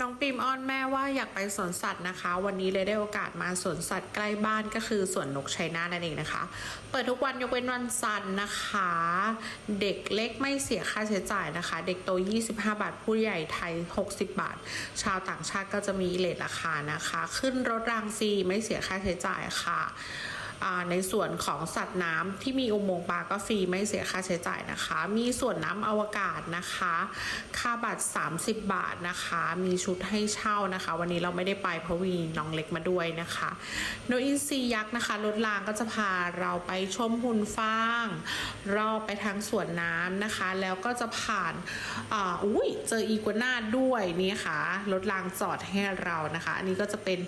น้องปิมอ้อนแม่ว่าอยากไปสวนสัตว์นะคะ วันนี้เลยได้โอกาสมาสวนสัตว์ใกล้บ้านก็คือสวนนกชัยนาทนั่นเองนะคะ เปิดทุกวันยกเว้นวันจันทร์นะคะ เด็กเล็กไม่เสียค่าใช้จ่ายนะคะ เด็กโต 25 บาท ผู้ใหญ่ไทย 60 บาท ชาวต่างชาติก็จะมีเลทราคานะคะ ขึ้นรถรางฟรีไม่เสียค่าใช้จ่ายค่ะอ่า ในส่วนของสัตว์น้ำที่มีอุโมงค์ปลาก็ฟรีไม่เสียค่าใช้จ่ายนะคะ มีส่วนน้ำอวกาศนะคะ ค่าบัตร 30 บาทนะคะ มีชุดให้เช่านะคะ วันนี้เราไม่ได้ไปเพราะวีน้องเล็กมาด้วยนะคะโนอินซียักษ์นะคะรถรางก็จะพาเราไปชมหุ่นฟางรอบไปทางสวนน้ำนะคะ แล้วก็จะผ่านอ่าอุ้ยเจออีกัวนาด้วยนี่ค่ะรถรางจอดให้เรานะคะ อันนี้ก็จะเป็น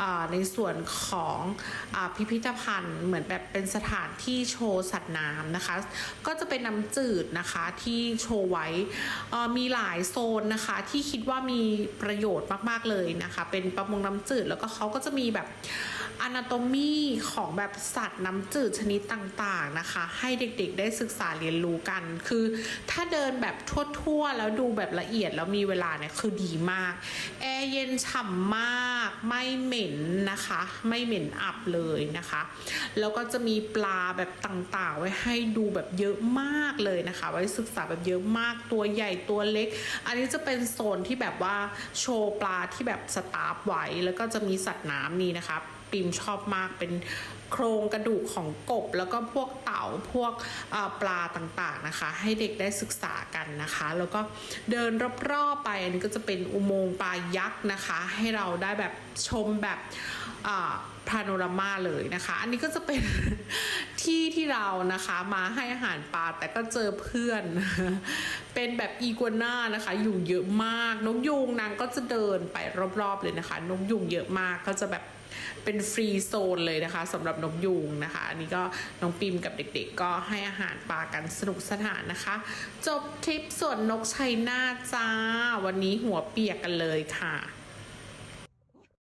อ่าในส่วนของอาพิพิธภัณฑ์เหมือนแบบเป็นสถานที่โชว์สัตว์น้ำนะคะ ก็จะเป็นน้ำจืดนะคะที่โชว์ไว้มีหลายโซนนะคะ ที่คิดว่ามีประโยชน์มากๆเลยนะคะ เป็นประมงน้ำจืดแล้วก็เขาก็จะมีแบบอนาโตมีของแบบสัตว์น้ำจืดชนิดต่างๆนะคะ ให้เด็กๆได้ศึกษาเรียนรู้กัน คือถ้าเดินแบบทั่วๆ แล้วดูแบบละเอียดแล้วมีเวลาเนี่ยคือดีมาก แอร์เย็นฉ่ำมาก ไม่เหม็นนะคะ ไม่เหม็นอับเลยนะคะแล้วก็จะมีปลาแบบต่างๆ ไว้ให้ดูแบบเยอะมากเลยนะคะ ไว้ศึกษาแบบเยอะมากตัวใหญ่ตัวเล็ก อันนี้จะเป็นโซนที่แบบว่าโชว์ปลาที่แบบสตาร์ฟไว้ แล้วก็จะมีสัตว์น้ำนี่นะคะ ปิมชอบมากเป็นโครงกระดูกของกบ แล้วก็พวกเต่าพวกปลาต่างๆนะคะ ให้เด็กได้ศึกษากันนะคะ แล้วก็เดินรอบๆไปอันนี้ก็จะเป็นอุโมงค์ปลายักษ์นะคะ ให้เราได้แบบชมแบบพาโนรามาเลยนะคะ อันนี้ก็จะเป็นที่ที่เรานะคะมาให้อาหารปลาแต่ก็เจอเพื่อน เป็นแบบอีกัวน่านะคะ อยู่เยอะมากนกยูงนางก็จะเดินไปรอบๆเลยนะคะนกยูงเยอะมากก็จะแบบ เป็นฟรีโซนเลยนะคะสำหรับนกยูงนะคะ อันนี้ก็น้องปิมกับเด็กๆ ก็ให้อาหารปลากันสนุกสนานนะคะ จบทริปส่วนนกชัยนาจ้า วันนี้หัวเปียกกันเลยค่ะ